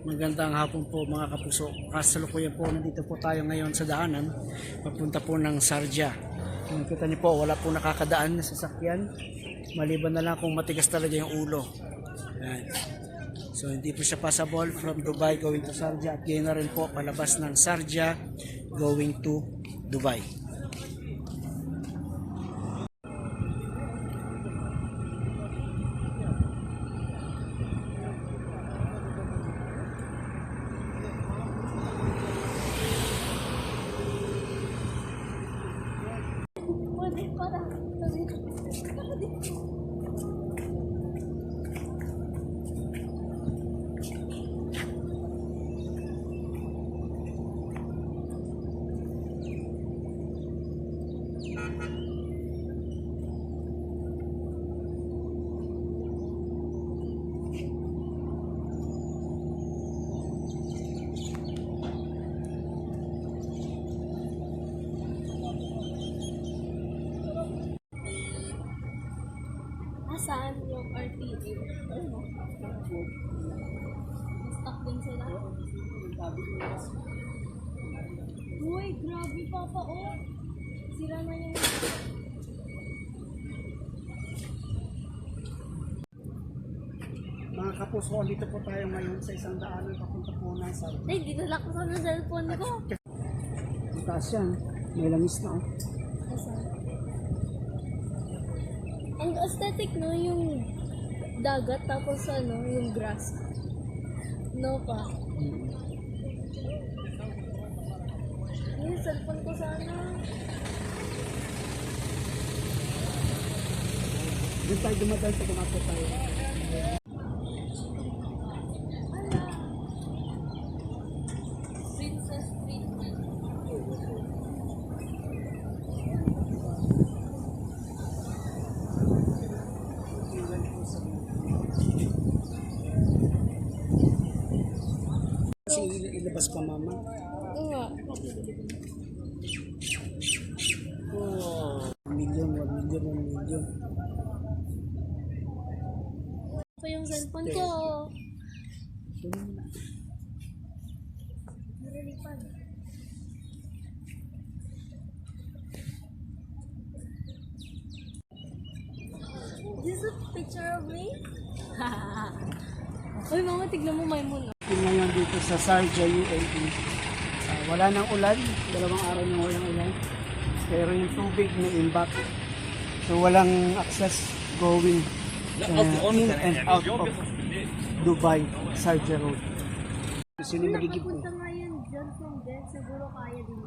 Magandang hapon po mga kapuso. Kasalukuyan po, nandito po tayo ngayon sa daanan. Papunta po ng Sarja. Nakita niyo po, wala po nakakadaan na sasakyan. Maliban na lang kung matigas talaga yung ulo. Yan. So hindi po siya passable from Dubai going to Sarja at gayon na rin po palabas ng Sarja going to Dubai. Nasaan yung RTA? Ano? Na-stuck din sila? Uy, grabe papa oh. Sira na yung... Mga kapuso, dito po tayo ngayon sa isang daanan papunta po ng Sarja. Ay, dinala ko sa cellphone ko. Ang taas yan. May langis na. oh. Ang aesthetic no, yung dagat tapos ano, yung grass. No pa. Ay, cellphone ko sana. Doon tayo dumadal sa kumapo tayo. Kasi il- ilabas pa mama. Oo. Oh, million, 1 million, 1 million. Pa yung cellphone ko. This is a picture of me? Uy, mama, tignan mo may moon. Yung ngayon dito sa Sarja, UAE. Ah, wala nang ulan. Dalawang araw na walang ulan. Pero yung tubig na imbak. So walang access going uh, in and out of Dubai, Sarja Road. Sino yung magiging po? Papunta nga yun dyan from there. Siguro kaya din.